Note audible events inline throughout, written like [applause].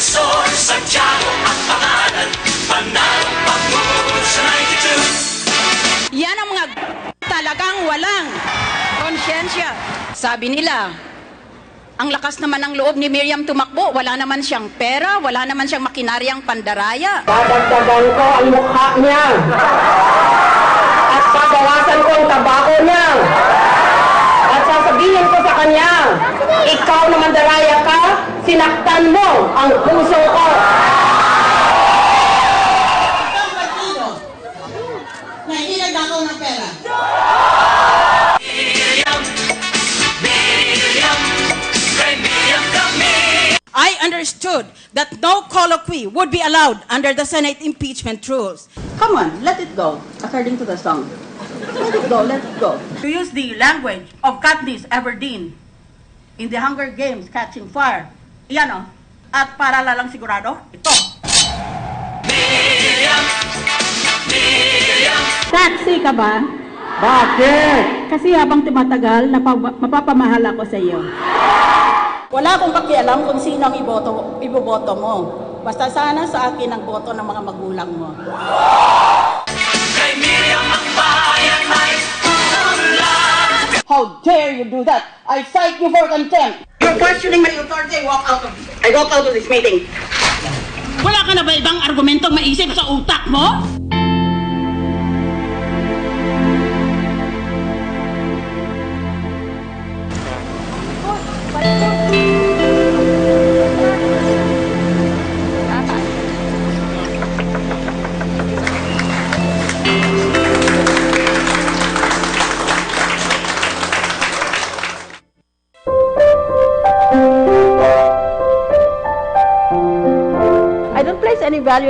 Professor Santiago ang pangalan Panalo Pangulo sa 92 Yan ang mga talagang walang konsyensya. Sabi nila, ang lakas naman ng loob ni Miriam tumakbo. Wala naman siyang pera, wala naman siyang makinaryang pandaraya. Dadagdagan ko ang mukha niya. At babawasan ko ang tabako sinaktan mo ang puso ko. Isang partido na hindi nagdakaw ng pera. Miriam, Miriam, kay Miriam kami I understood that no colloquy would be allowed under the Senate impeachment rules. Come on, let it go, according to the song. Let it go, let it go. To use the language of Katniss Everdeen in the Hunger Games Catching Fire. Yan o. At para lalang sigurado, ito. Miriam, Miriam Taxi ka ba? Bakit? Kasi habang tumatagal, mapapamahal ako sa iyo. Wala akong pakialam kung sino ang iboto, iboboto mo. Basta sana sa akin ang boto ng mga magulang mo. Kay Miriam ang bayan ay How dare you do that? I cite you for contempt. You're questioning my authority. Walk out of I walk out of this meeting. Wala ka na ba ibang argumentong maisip sa utak mo? I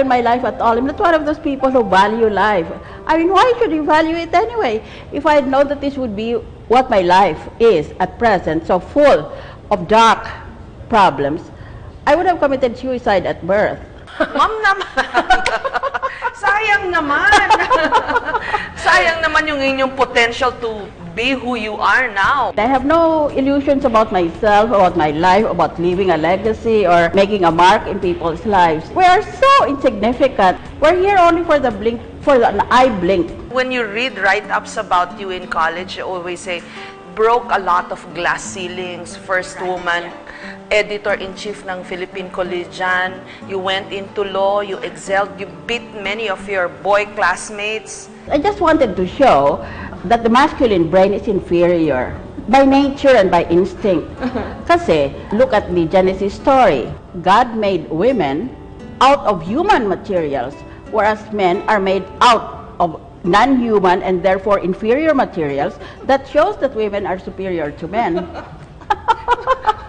value in my life at all. I'm not one of those people who value life. I mean, why should you value it anyway? If I know that this would be what my life is at present, so full of dark problems, I would have committed suicide at birth. [laughs] Ma'am naman. [laughs] Sayang naman. [laughs] Sayang naman yung inyong potential to be who you are now. I have no illusions about myself, about my life, about leaving a legacy or making a mark in people's lives. We are so insignificant. We're here only for the blink, for the, an eye blink. When you read write-ups about you in college, you always say, broke a lot of glass ceilings, first woman, editor-in-chief ng Philippine Collegian, you went into law, you excelled, you beat many of your boy classmates. I just wanted to show that the masculine brain is inferior by nature and by instinct. [laughs] Kasi, look at the Genesis story. God made women out of human materials, whereas men are made out of non-human and therefore inferior materials. That shows that women are superior to men. [laughs]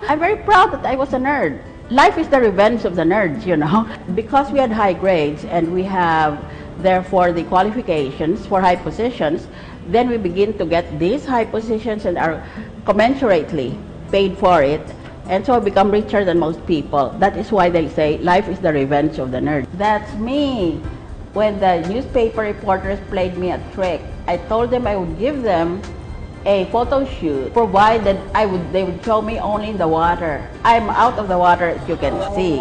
I'm very proud that I was a nerd. Life is the revenge of the nerds, you know. [laughs] Because we had high grades and we have, therefore, the qualifications for high positions, then we begin to get these high positions and are commensurately paid for it. And so become richer than most people. That is why they say life is the revenge of the nerd. That's me. When the newspaper reporters played me a trick, I told them I would give them a photo shoot provided I would they would show me only in the water. I'm out of the water as you can see.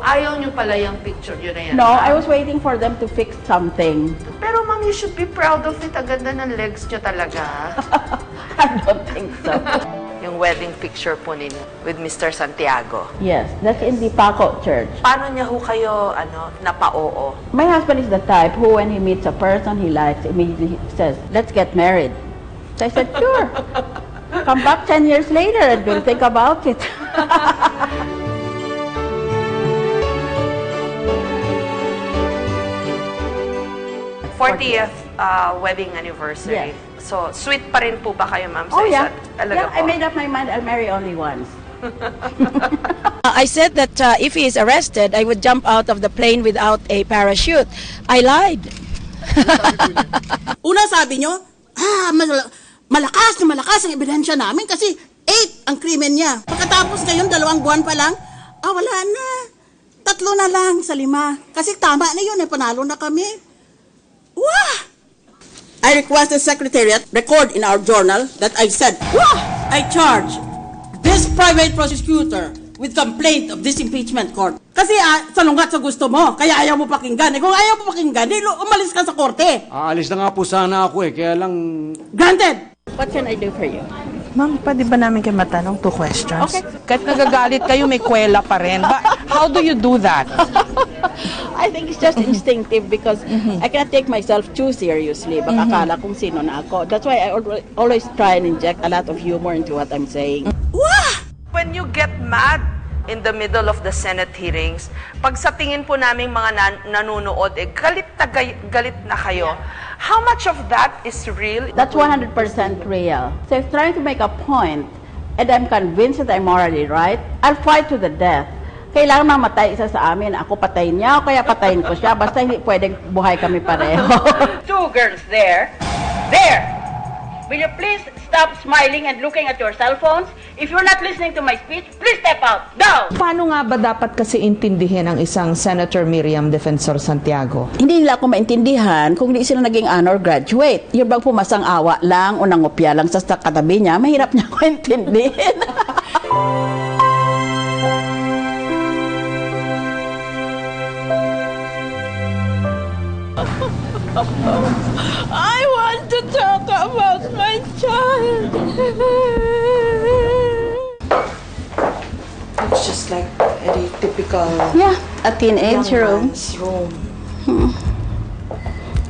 Ayaw nyo pala yung picture nyo na yan. No, I was waiting for them to fix something. Pero ma'am, you should be proud of it. Ang ganda ng legs nyo talaga. [laughs] I don't think so. [laughs] yung wedding picture po ninyo with Mr. Santiago. yes, that's in the Paco Church. Paano niya ho kayo, ano, napa-oo? My husband is the type who, when he meets a person he likes, immediately says, "Let's get married." So I said, "Sure." [laughs] Come back ten years later and we'll think about it. 40th uh, wedding anniversary. Yes. So, sweet pa rin po ba kayo, ma'am, sa oh yeah, talaga yeah. I po? made up my mind. I'll marry only once. [laughs] I said that uh, if he is arrested, I would jump out of the plane without a parachute. I lied. [laughs] Una sabi nyo, ah, mal- malakas na malakas ang ebidensya namin kasi 8 ang krimen niya. Pagkatapos ngayon, dalawang buwan pa lang, ah, wala na. Tatlo na lang sa lima. Kasi tama na yun, eh, panalo na kami. Wah! I request the Secretariat record in our journal that I said, Wah! I charge this private prosecutor with complaint of this impeachment court. Kasi ah, salungat sa gusto mo, kaya ayaw mo pakinggan. Eh kung ayaw mo pakinggan, di, lu- umalis ka sa korte. Aalis na nga po sana ako eh, kaya lang Granted! What can I do for you? Ma'am, pwede ba namin kayo matanong two questions? Okay. Kahit nagagalit kayo, may kwela pa rin. Ba, how do you do that? [laughs] I think it's just instinctive because I cannot take myself too seriously. Baka akala kung sino na ako. That's why I alwa- always try and inject a lot of humor into what I'm saying. When you get mad in the middle of the Senate hearings, pag sa tingin po namin mga nan- nanonood, eh, galit na, gay- galit na kayo. How much of that is real? That's 100% real. So if trying to make a point and I'm convinced that I'm morally right, I'll fight to the death. Kailangan mamatay isa sa amin. Ako patayin niya o kaya patayin ko siya. Basta hindi pwedeng buhay kami pareho. [laughs] Two girls there. There! Will you please stop smiling and looking at your cell phones? If you're not listening to my speech, please step out. Now! Paano nga ba dapat kasi intindihin ang isang Senator Miriam Defensor Santiago? Hindi nila ako maintindihan kung hindi sila naging honor graduate. Yung bang pumasang awa lang o nangopya lang sa katabi niya, mahirap niya [laughs] ako intindihin. [laughs] a typical Yeah, a teenage room. room.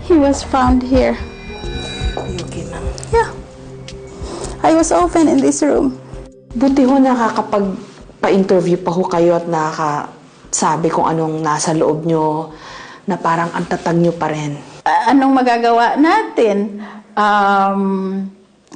He was found here. Okay na. Yeah. I was often in this room. Buti ho nakakapag-pa-interview pa ho kayo at nakakasabi kung anong nasa loob nyo na parang ang tatag nyo pa rin. Anong magagawa natin? Um,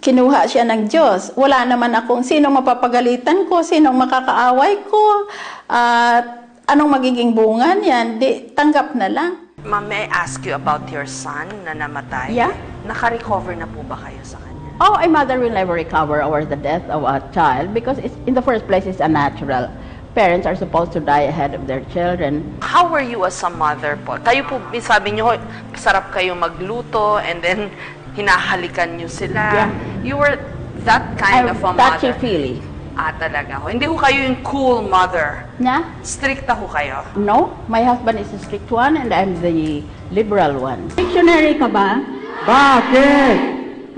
kinuha siya ng Diyos. Wala naman akong sinong mapapagalitan ko, sinong makakaaway ko, at anong magiging bunga niyan. Di, tanggap na lang. Ma'am, may I ask you about your son na namatay? Yeah. Naka-recover na po ba kayo sa kanya? Oh, a mother will never recover over the death of a child because it's, in the first place, it's unnatural. Parents are supposed to die ahead of their children. How were you as a mother po? Kayo po, sabi niyo, sarap kayo magluto and then hinahalikan niyo sila. Yeah. You were that kind I'm of a mother. touchy-feely. Ah, talaga ho. Hindi ho kayo yung cool mother. Na? Stricta ho kayo. No, my husband is a strict one and I'm the liberal one. Dictionary ka ba? Bakit?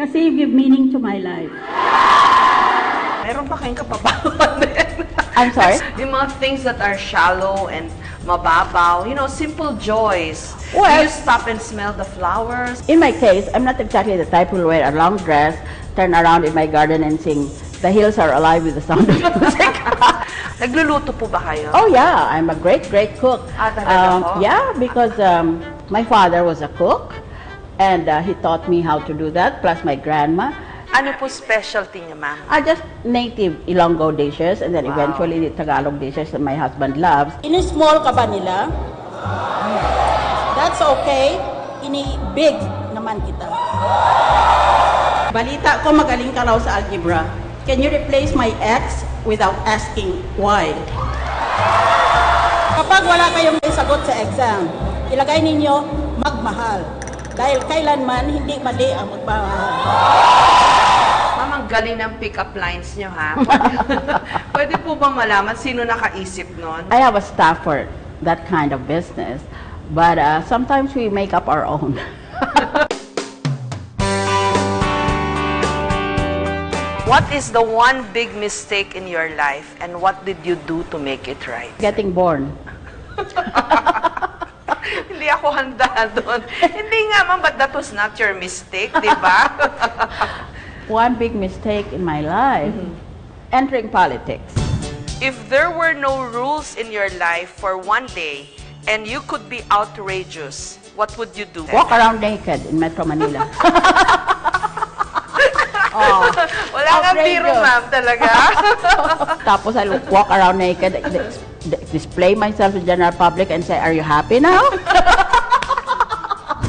Kasi you give meaning to my life. Meron ba kayong kapabawan din? I'm sorry? [laughs] yung mga things that are shallow and mababaw, you know, simple joys. Well- Do you stop and smell the flowers? In my case, I'm not exactly the type who will wear a long dress, turn around in my garden and sing, The hills are alive with the sound of [laughs] music. [laughs] Nagluluto po ba kayo? oh yeah, I'm a great, great cook. Ah, talaga po? yeah, because um, my father was a cook and uh, he taught me how to do that, plus my grandma. Ano po specialty niyo, ma'am? are just native Ilonggo dishes and then eventually the Tagalog dishes that my husband loves. Ini-small ka ba nila? That's okay. Ini-big naman kita. Balita ko magaling ka raw sa algebra. Can you replace my x without asking why? Kapag wala kayong sagot sa exam, ilagay ninyo magmahal. Dahil kailanman hindi mali ang magmahal. Ang galing ng pick-up lines niyo, ha? [laughs] Pwede po ba malaman sino nakaisip nun? I have a staff for that kind of business, but uh, sometimes we make up our own. [laughs] What is the one big mistake in your life and what did you do to make it right? Getting born. [laughs] Hindi ako handa doon. Hindi nga, ma'am, but that was not your mistake, di ba? One big mistake in my life, mm-hmm. entering politics. If there were no rules in your life for one day and you could be outrageous, what would you do? Walk around naked in Metro Manila. [laughs] [laughs] Oh. Wala nga biro, ma'am, talaga. [laughs] Tapos I'll walk around naked, dis- display myself to the general public and say, are you happy now?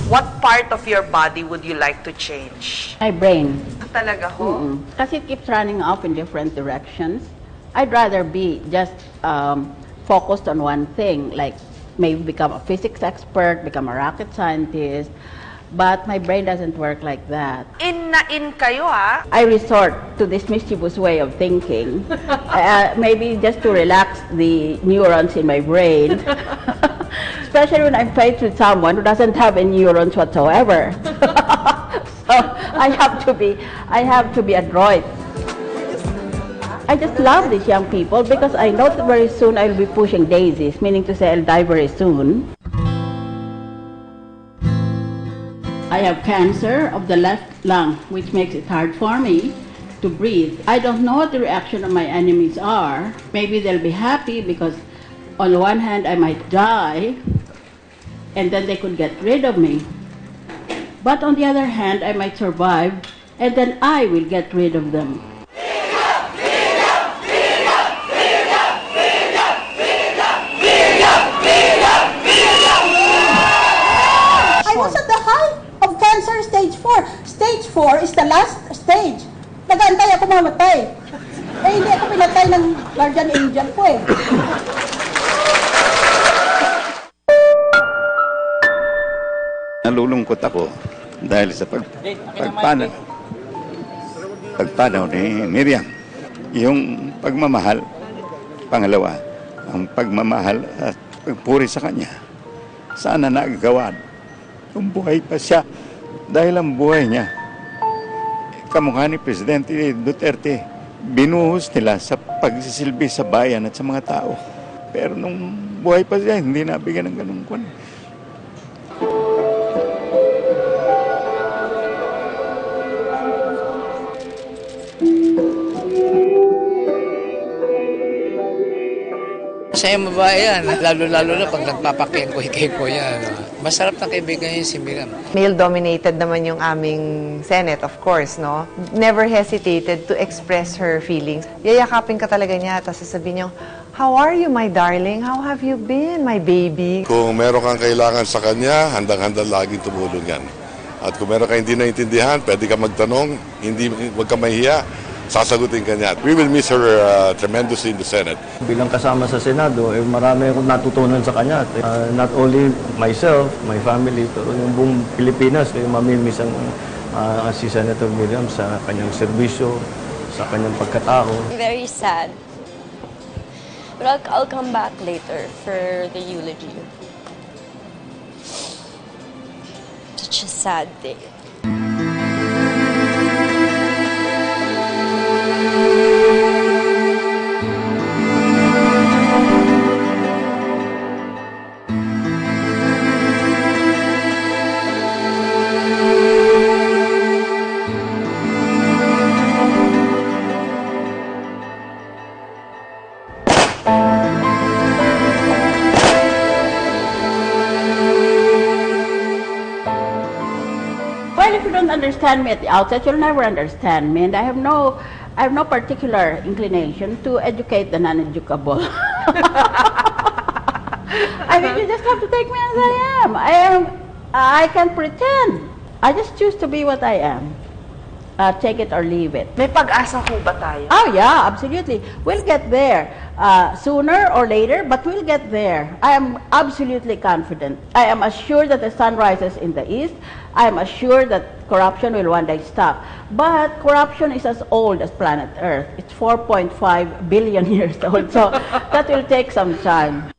what part of your body would you like to change? my brain. Talaga ho? Mm. Kasi it keeps running off in different directions. I'd rather be just um, focused on one thing, like maybe become a physics expert, become a rocket scientist, But my brain doesn't work like that. In na in kayo ha. I resort to this mischievous way of thinking, [laughs] uh, maybe just to relax the neurons in my brain, [laughs] especially when I'm faced with someone who doesn't have any neurons whatsoever. [laughs] so [laughs] oh, I have to be, I have to be adroit. I just love these young people because I know that very soon I'll be pushing daisies, meaning to say I'll die very soon. I have cancer of the left lung, which makes it hard for me to breathe. I don't know what the reaction of my enemies are. Maybe they'll be happy because on the one hand I might die and then they could get rid of me. But on the other hand, I might survive and then I will get rid of them. I was at the height of cancer stage 4. Stage 4 is the last stage. Nagantay ako mamatay. Eh, hindi ako pinatay ng guardian angel ko eh. Nalulungkot ako dahil sa pag, pagpanaw, pagpanaw ni Miriam. Yung pagmamahal, pangalawa, ang pagmamahal at pagpuri sa kanya. Sana nagagawa kung buhay pa siya dahil ang buhay niya kamukha ni Presidente Duterte binuhos nila sa pagsisilbi sa bayan at sa mga tao. Pero nung buhay pa siya, hindi nabigyan ng ganung kwan. Masayang babae yan, lalo-lalo na pag nagpapakengkoy-kengkoy yan. Masarap na kaibigan niya si Miriam. Male-dominated naman yung aming Senate, of course, no? Never hesitated to express her feelings. Yayakapin ka talaga niya, tapos sasabihin niya, How are you, my darling? How have you been, my baby? Kung meron kang kailangan sa kanya, handang-handa laging tumulong yan. At kung meron kang hindi naintindihan, pwede ka magtanong, hindi, huwag ka mahiya, sasagutin ka niya. We will miss her uh, tremendously in the Senate. Bilang kasama sa Senado, eh, marami akong natutunan sa kanya. Uh, not only myself, my family, pero yung buong Pilipinas, kayo mamimiss ang uh, si Senator Miriam sa kanyang serbisyo, sa kanyang pagkatao. Very sad. But I'll, I'll come back later for the eulogy. Such a sad day. Understand me at the outset, you'll never understand me, and I have no, I have no particular inclination to educate the non-educable. [laughs] I mean, you just have to take me as I am. I am, I can pretend. I just choose to be what I am. Uh, take it or leave it. May pag-asa ho ba tayo? Oh yeah, absolutely. We'll get there uh, sooner or later, but we'll get there. I am absolutely confident. I am assured that the sun rises in the east. I am assured that corruption will one day stop. But corruption is as old as planet Earth. It's 4.5 billion [laughs] years old, so that will take some time.